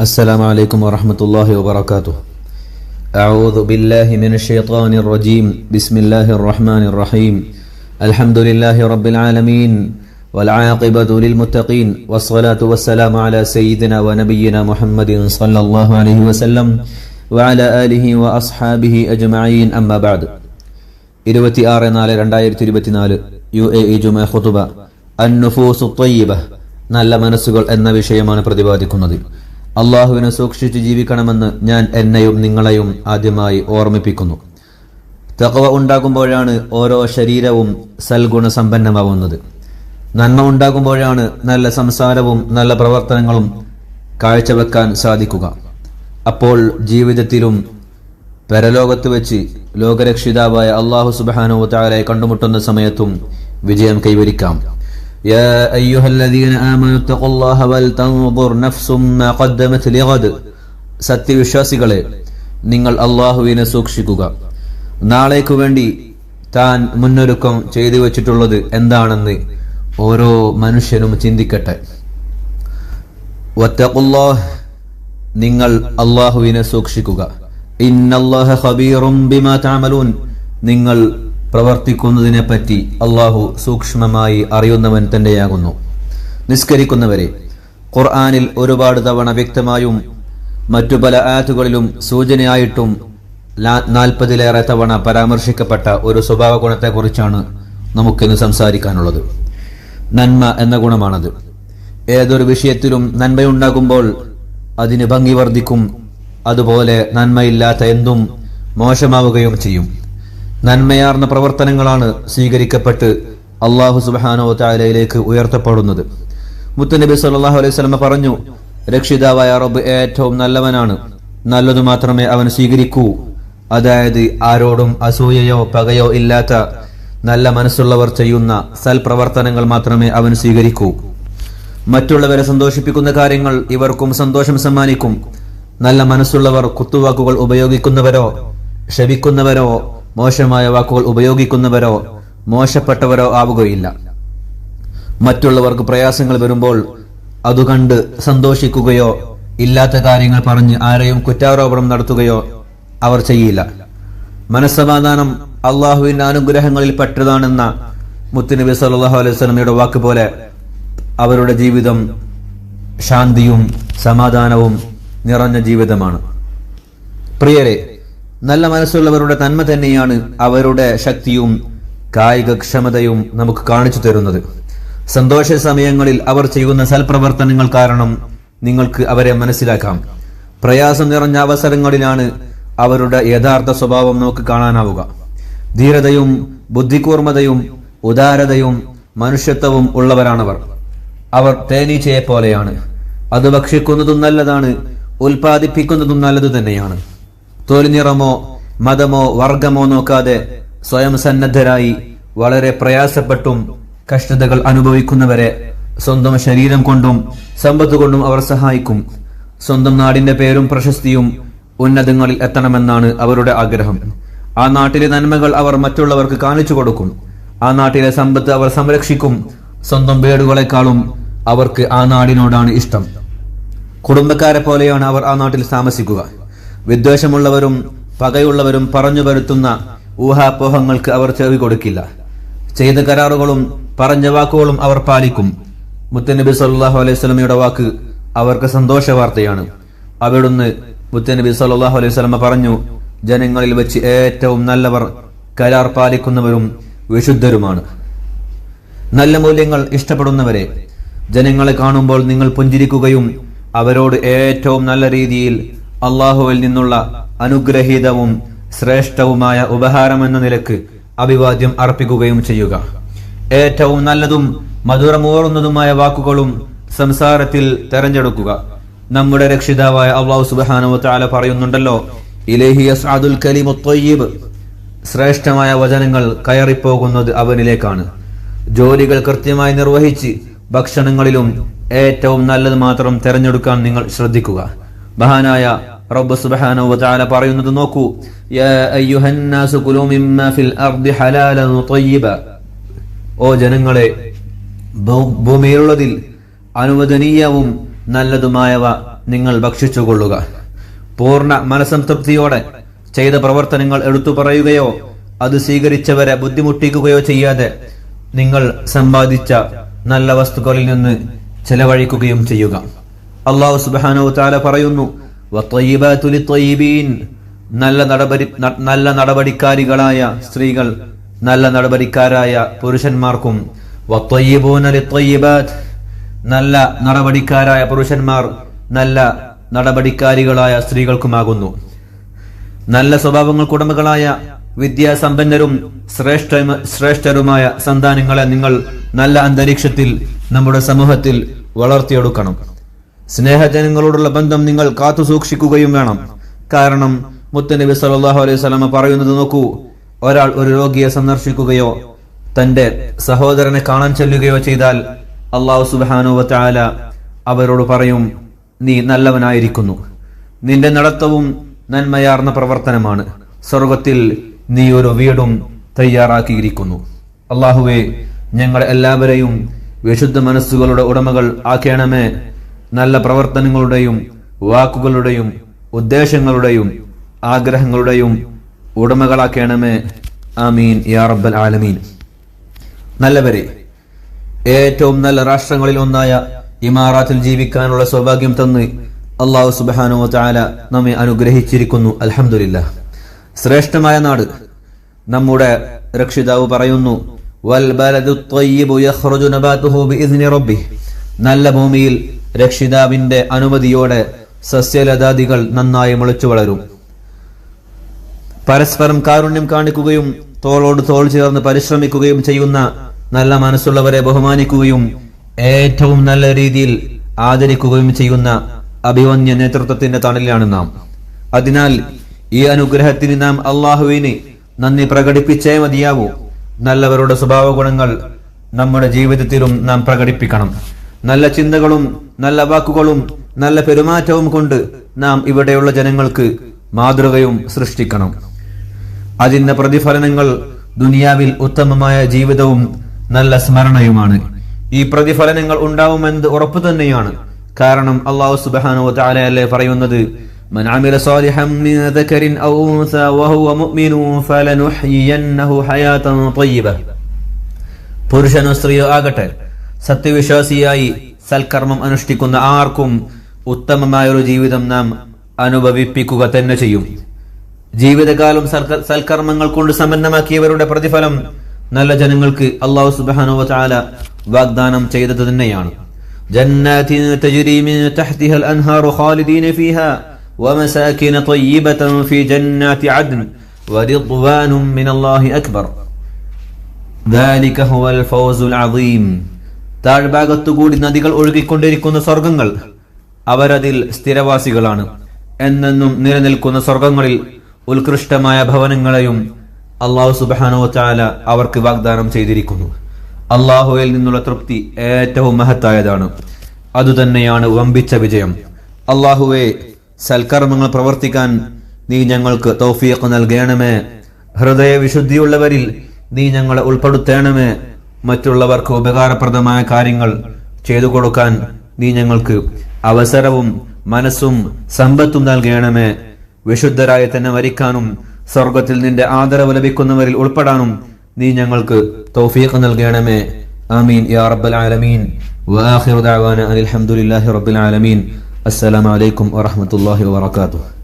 السلام عليكم ورحمة الله وبركاته أعوذ بالله من الشيطان الرجيم بسم الله الرحمن الرحيم الحمد لله رب العالمين والعاقبة للمتقين والصلاة والسلام على سيدنا ونبينا محمد صلى الله عليه وسلم وعلى آله وأصحابه أجمعين أما بعد ഇരുപത്തി ആറ് നാല് രണ്ടായിരത്തി ഇരുപത്തിനാല് യു എ ഇ ജുമ ഖുതുബ അന്നുഫൂസു ത്വയ്യിബ നല്ല മനസ്സുകൾ എന്ന വിഷയമാണ് പ്രതിപാദിക്കുന്നത് അള്ളാഹുവിനെ സൂക്ഷിച്ച് ജീവിക്കണമെന്ന് ഞാൻ എന്നെയും നിങ്ങളെയും ആദ്യമായി ഓർമ്മിപ്പിക്കുന്നു. തകവ ഉണ്ടാകുമ്പോഴാണ് ഓരോ ശരീരവും സൽഗുണസമ്പന്നമാവുന്നത്. നന്മ ഉണ്ടാകുമ്പോഴാണ് നല്ല സംസാരവും നല്ല പ്രവർത്തനങ്ങളും കാഴ്ചവെക്കാൻ സാധിക്കുക. അപ്പോൾ ജീവിതത്തിലും പരലോകത്ത് വെച്ച് ലോകരക്ഷിതാവായ അള്ളാഹു സുബാനോ താരെ കണ്ടുമുട്ടുന്ന സമയത്തും വിജയം കൈവരിക്കാം. يا أيها الذين آمنوا اتقوا الله ولتنظر نفس ما قدمت لغد സത്യവിശ്വാസികളെ നിങ്ങൾ അള്ളാഹുവിനെ സൂക്ഷിക്കുക നാളേക്കു വേണ്ടി താൻ മുന്നൊരുക്കം ചെയ്തു വെച്ചിട്ടുള്ളത് എന്താണെന്ന് ഓരോ മനുഷ്യനും ചിന്തിക്കട്ടെ വത്തഖുല്ലാഹ് നിങ്ങൾ അള്ളാഹുവിനെ സൂക്ഷിക്കുക ഇന്നല്ലാഹ ഖബീറും ബിമാ തഅമലൂൻ നിങ്ങൾ പ്രവർത്തിക്കുന്നതിനെ പറ്റി അള്ളാഹു സൂക്ഷ്മമായി അറിയുന്നവൻ തന്നെയാകുന്നു. നിസ്കരിക്കുന്നവരെ ഖുർആാനിൽ ഒരുപാട് തവണ വ്യക്തമായും മറ്റു പല ആയത്തുകളിലും സൂചനയായിട്ടും നാൽപ്പതിലേറെ തവണ പരാമർശിക്കപ്പെട്ട ഒരു സ്വഭാവ ഗുണത്തെക്കുറിച്ചാണ് നമുക്കിന്ന് സംസാരിക്കാനുള്ളത്. നന്മ എന്ന ഗുണമാണത്. ഏതൊരു വിഷയത്തിലും നന്മയുണ്ടാകുമ്പോൾ അതിന് ഭംഗി വർദ്ധിക്കും. അതുപോലെ നന്മയില്ലാത്ത എന്തും മോശമാവുകയും ചെയ്യും. നന്മയാർന്ന പ്രവർത്തനങ്ങളാണ് സ്വീകരിക്കപ്പെട്ട് അള്ളാഹു സുബാനോ താലയിലേക്ക് ഉയർത്തപ്പെടുന്നത്. മുത്തനബി സല്ലല്ലാഹു അലൈഹി സ്വലമ പറഞ്ഞു രക്ഷിതാവായ റബ്ബ് ഏറ്റവും നല്ലവനാണ്. നല്ലതു മാത്രമേ അവൻ സ്വീകരിക്കൂ. അതായത് ആരോടും അസൂയയോ പകയോ ഇല്ലാത്ത നല്ല മനസ്സുള്ളവർ ചെയ്യുന്ന സൽപ്രവർത്തനങ്ങൾ മാത്രമേ അവൻ സ്വീകരിക്കൂ. മറ്റുള്ളവരെ സന്തോഷിപ്പിക്കുന്ന കാര്യങ്ങൾ ഇവർക്കും സന്തോഷം സമ്മാനിക്കും. നല്ല മനസ്സുള്ളവർ കുത്തുവാക്കുകൾ ഉപയോഗിക്കുന്നവരോ ശപിക്കുന്നവരോ മോശമായ വാക്കുകൾ ഉപയോഗിക്കുന്നവരോ മോശപ്പെട്ടവരോ ആവുകയില്ല. മറ്റുള്ളവർക്ക് പ്രയാസങ്ങൾ വരുമ്പോൾ അതുകണ്ട് സന്തോഷിക്കുകയോ ഇല്ലാത്ത കാര്യങ്ങൾ പറഞ്ഞ് ആരെയും കുറ്റാരോപണം നടത്തുകയോ അവർ ചെയ്യില്ല. മനസ്സമാധാനം അള്ളാഹുവിന്റെ അനുഗ്രഹങ്ങളിൽ പെട്ടതാണെന്ന മുത്തുനബി സല്ലാഹു അലൈഹി വസല്ലമയുടെ വാക്ക് പോലെ അവരുടെ ജീവിതം ശാന്തിയും സമാധാനവും നിറഞ്ഞ ജീവിതമാണ്. പ്രിയരെ നല്ല മനസ്സുള്ളവരുടെ നന്മ തന്നെയാണ് അവരുടെ ശക്തിയും കായികക്ഷമതയും നമുക്ക് കാണിച്ചു തരുന്നത്. സന്തോഷ സമയങ്ങളിൽ അവർ ചെയ്യുന്ന സൽപ്രവർത്തനങ്ങൾ കാരണം നിങ്ങൾക്ക് അവരെ മനസ്സിലാക്കാം. പ്രയാസം നിറഞ്ഞ അവസരങ്ങളിലാണ് അവരുടെ യഥാർത്ഥ സ്വഭാവം നമുക്ക് കാണാനാവുക. ധീരതയും ബുദ്ധികൂർമ്മതയും ഉദാരതയും മനുഷ്യത്വവും ഉള്ളവരാണവർ. അവർ തേനീച്ചയെ പോലെയാണ് അത് ഭക്ഷിക്കുന്നതും നല്ലതാണ്. ഉൽപ്പാദിപ്പിക്കുന്നതും നല്ലതു തന്നെയാണ്. തൊലിനിറമോ മതമോ വർഗമോ നോക്കാതെ സ്വയം സന്നദ്ധരായി വളരെ പ്രയാസപ്പെട്ടും കഷ്ടതകൾ അനുഭവിക്കുന്നവരെ സ്വന്തം ശരീരം കൊണ്ടും സമ്പത്ത് കൊണ്ടും അവർ സഹായിക്കും. സ്വന്തം നാടിന്റെ പേരും പ്രശസ്തിയും ഉന്നതങ്ങളിൽ എത്തണമെന്നാണ് അവരുടെ ആഗ്രഹം. ആ നാട്ടിലെ നന്മകൾ അവർ മറ്റുള്ളവർക്ക് കാണിച്ചു കൊടുക്കും. ആ നാട്ടിലെ സമ്പത്ത് അവർ സംരക്ഷിക്കും. സ്വന്തം വീടുകളെക്കാളും അവർക്ക് ആ നാടിനോടാണ് ഇഷ്ടം. കുടുംബക്കാരെ പോലെയാണ് അവർ ആ നാട്ടിൽ താമസിക്കുക. വിദ്വേഷമുള്ളവരും പകയുള്ളവരും പറഞ്ഞു വരുത്തുന്ന ഊഹാപോഹങ്ങൾക്ക് അവർ ചെവി കൊടുക്കില്ല. ചെയ്ത കരാറുകളും പറഞ്ഞ വാക്കുകളും അവർ പാലിക്കും. മുത്തനബി സല്ലാഹു അലൈഹി സ്വലമയുടെ വാക്ക് അവർക്ക് സന്തോഷ വാർത്തയാണ്. അവിടുന്ന് മുത്തനബി സല്ലാഹു അലൈഹി സ്വലമ പറഞ്ഞു ജനങ്ങളിൽ വെച്ച് ഏറ്റവും നല്ലവർ കരാർ പാലിക്കുന്നവരും വിശുദ്ധരുമാണ്. നല്ല മൂല്യങ്ങൾ ഇഷ്ടപ്പെടുന്നവരെ ജനങ്ങളെ കാണുമ്പോൾ നിങ്ങൾ പുഞ്ചിരിക്കുകയും അവരോട് ഏറ്റവും നല്ല രീതിയിൽ അള്ളാഹുവിൽ നിന്നുള്ള അനുഗ്രഹീതവും ശ്രേഷ്ഠവുമായ ഉപഹാരമെന്ന നിലയ്ക്ക് അഭിവാദ്യം അർപ്പിക്കുകയും ചെയ്യുക. ഏറ്റവും നല്ലതും മധുരമൂറുന്നതുമായ വാക്കുകളും സംസാരത്തിൽ തെരഞ്ഞെടുക്കുക. നമ്മുടെ രക്ഷിതാവായ അള്ളാഹു സുബാനു താല പറയുന്നുണ്ടല്ലോ കലിമു ശ്രേഷ്ഠമായ വചനങ്ങൾ കയറിപ്പോകുന്നത് അവനിലേക്കാണ്. ജോലികൾ കൃത്യമായി നിർവഹിച്ച് ഭക്ഷണങ്ങളിലും ഏറ്റവും നല്ലത് മാത്രം തിരഞ്ഞെടുക്കാൻ നിങ്ങൾ ശ്രദ്ധിക്കുക. മഹാനായ റബ്ബ് സുബ്ഹാനഹു വ തആല പറയുന്നത് നോക്കൂ. യാ അയ്യുഹന്നാസു കുലൂ മിമ്മാ ഫിൽ അർദി ഹലാലൻ ത്വയ്യിബ ഓ ജനങ്ങളെ ഭൂമിയിലുള്ളതിൽ അനുവദനീയവും നല്ലതുമായവ നിങ്ങൾ ഭക്ഷിച്ചുകൊള്ളുക. പൂർണ മനസംതൃപ്തിയോടെ ചെയ്ത പ്രവർത്തനങ്ങൾ എടുത്തു പറയുകയോ അത് സ്വീകരിച്ചവരെ ബുദ്ധിമുട്ടിക്കുകയോ ചെയ്യാതെ നിങ്ങൾ സമ്പാദിച്ച നല്ല വസ്തുക്കളിൽ നിന്ന് ചെലവഴിക്കുകയും ചെയ്യുക. അള്ളാഹു സുബാനോ താല പറയുന്നു. നല്ല നടപടി നല്ല നടപടിക്കാരികളായ സ്ത്രീകൾ നല്ല നടപടിക്കാരായ പുരുഷന്മാർക്കും. നല്ല നടപടിക്കാരായ പുരുഷന്മാർ നല്ല നടപടിക്കാരികളായ സ്ത്രീകൾക്കുമാകുന്നു. നല്ല സ്വഭാവങ്ങൾക്കുടമകളായ വിദ്യാസമ്പന്നരും ശ്രേഷ്ഠ ശ്രേഷ്ഠരുമായ സന്താനങ്ങളെ നിങ്ങൾ നല്ല അന്തരീക്ഷത്തിൽ നമ്മുടെ സമൂഹത്തിൽ വളർത്തിയെടുക്കണം. സ്നേഹജനങ്ങളോടുള്ള ബന്ധം നിങ്ങൾ കാത്തു സൂക്ഷിക്കുകയും വേണം. കാരണം മുത്തനബി സല്ലല്ലാഹു അലൈഹി വസല്ലമ പറയുന്നത് നോക്കൂ ഒരാൾ ഒരു രോഗിയെ സന്ദർശിക്കുകയോ തന്റെ സഹോദരനെ കാണാൻ ചെല്ലുകയോ ചെയ്താൽ അള്ളാഹു സുബ്ഹാനഹു വ അവരോട് പറയും നീ നല്ലവനായിരിക്കുന്നു. നിന്റെ നടത്തവും നന്മയാർന്ന പ്രവർത്തനമാണ്. സ്വർഗത്തിൽ നീ ഒരു വീടും തയ്യാറാക്കിയിരിക്കുന്നു. അള്ളാഹുവെ ഞങ്ങൾ എല്ലാവരെയും വിശുദ്ധ മനസ്സുകളുടെ ഉടമകൾ ആക്കേണമേ. നല്ല പ്രവർത്തനങ്ങളുടെയും വാക്കുകളുടെയും ഉദ്ദേശങ്ങളുടെയും ആഗ്രഹങ്ങളുടെയും ഉടമകളാക്കണമേ. ആമീൻ. യാ റബ്ബൽ ആലമീൻ. നല്ലവരെ ഏറ്റവും നല്ല രാഷ്ട്രങ്ങളിൽ ഒന്നായ ഇമാറാത്തിൽ ജീവിക്കാനുള്ള സൗഭാഗ്യം തന്ന് അള്ളാഹു സുബാനു ചാല നമ്മെ അനുഗ്രഹിച്ചിരിക്കുന്നു. അലഹമില്ല ശ്രേഷ്ഠമായ നാട് നമ്മുടെ രക്ഷിതാവ് പറയുന്നു "വൽ റബ്ബി നല്ല ഭൂമിയിൽ രക്ഷിതാവിന്റെ അനുമതിയോടെ സസ്യലതാദികൾ നന്നായി മുളച്ചു വളരും. പരസ്പരം കാരുണ്യം കാണിക്കുകയും തോളോട് തോൾ ചേർന്ന് പരിശ്രമിക്കുകയും ചെയ്യുന്ന നല്ല മനസ്സുള്ളവരെ ബഹുമാനിക്കുകയും ഏറ്റവും നല്ല രീതിയിൽ ആദരിക്കുകയും ചെയ്യുന്ന അഭിവന്യ നേതൃത്വത്തിന്റെ തണലിലാണ് നാം. അതിനാൽ ഈ അനുഗ്രഹത്തിന് നാം അള്ളാഹുവിന് നന്ദി പ്രകടിപ്പിച്ചേ മതിയാവൂ. നല്ലവരുടെ സ്വഭാവ ഗുണങ്ങൾ നമ്മുടെ ജീവിതത്തിലും നാം പ്രകടിപ്പിക്കണം. നല്ല ചിന്തകളും നല്ല വാക്കുകളും നല്ല പെരുമാറ്റവും കൊണ്ട് നാം ഇവിടെയുള്ള ജനങ്ങൾക്ക് മാതൃകയും സൃഷ്ടിക്കണം അതിന്റെ പ്രതിഫലനങ്ങൾ ദുനിയാവിൽ ഉത്തമമായ ജീവിതവും നല്ല സ്മരണയുമാണ് ഈ പ്രതിഫലനങ്ങൾ ഉണ്ടാവുമെന്നത് ഉറപ്പു തന്നെയാണ് കാരണം അള്ളാഹു സുബ്ഹാനഹു വതആല അല്ലേ പറയുന്നത് من عمل صالحا من ذكر أو أنثى وهو مؤمن فلنحيينه حياة طيبة പുരുഷനോ സ്ത്രീയോ ആകട്ടെ സത്യവിശ്വാസിയായി സൽക്കർമ്മം അനുഷ്ഠിക്കുന്ന ആർക്കും ഉത്തമമായ ഒരു ജീവിതം നാം അനുഭവിപ്പിക്കുക തന്നെ ചെയ്യും ജീവിതകാലം സൽക്ക- സൽക്കർമ്മങ്ങൾ കൊണ്ട് സമ്പന്നമാക്കിയവരുടെ പ്രതിഫലം നല്ല ജനങ്ങൾക്ക് അള്ളാഹു സുബ്ഹാനഹു വതആല വാഗ്ദാനം ചെയ്തത് തന്നെയാണ് جنات تجري من تحتها الأنهار خالدين فيها ومساكن طيبة في جنات عدن ورضوان من الله أكبر ذلك هو الفوز العظيم താഴ്ഭാഗത്തുകൂടി നദികൾ ഒഴുകിക്കൊണ്ടിരിക്കുന്ന സ്വർഗങ്ങൾ അവരതിൽ സ്ഥിരവാസികളാണ്. എന്നെന്നും നിലനിൽക്കുന്ന സ്വർഗങ്ങളിൽ ഉത്കൃഷ്ടമായ ഭവനങ്ങളെയും അള്ളാഹു സുബാനോ ചാല അവർക്ക് വാഗ്ദാനം ചെയ്തിരിക്കുന്നു. അള്ളാഹുവിൽ നിന്നുള്ള തൃപ്തി ഏറ്റവും മഹത്തായതാണ്. അതുതന്നെയാണ് വമ്പിച്ച വിജയം. അള്ളാഹുവെ സൽക്കർമ്മങ്ങൾ പ്രവർത്തിക്കാൻ നീ ഞങ്ങൾക്ക് തൗഫീഖ് നൽകണമേ. ഹൃദയ വിശുദ്ധിയുള്ളവരിൽ നീ ഞങ്ങളെ ഉൾപ്പെടുത്തേണമേ. മറ്റുള്ളവർക്ക് ഉപകാരപ്രദമായ കാര്യങ്ങൾ ചെയ്തു കൊടുക്കാൻ നീ ഞങ്ങൾക്ക് അവസരവും മനസ്സും സമ്പത്തും നൽകണമേ. വിശുദ്ധരായ തന്നെ വരിക്കാനും സ്വർഗത്തിൽ നിന്റെ ആദരവ് ലഭിക്കുന്നവരിൽ ഉൾപ്പെടാനും നീ ഞങ്ങൾക്ക് തൗഫീഖ് നൽകണമേ. ആമീൻ. യാ റബ്ബൽ ആലമീൻ. വാഹിർ ദാവാന അൽഹംദുലില്ലാഹി റബ്ബിൽ ആലമീൻ. അസ്സലാമു അലൈക്കും വറഹ്മത്തുള്ളാഹി വബറകാതുഹു.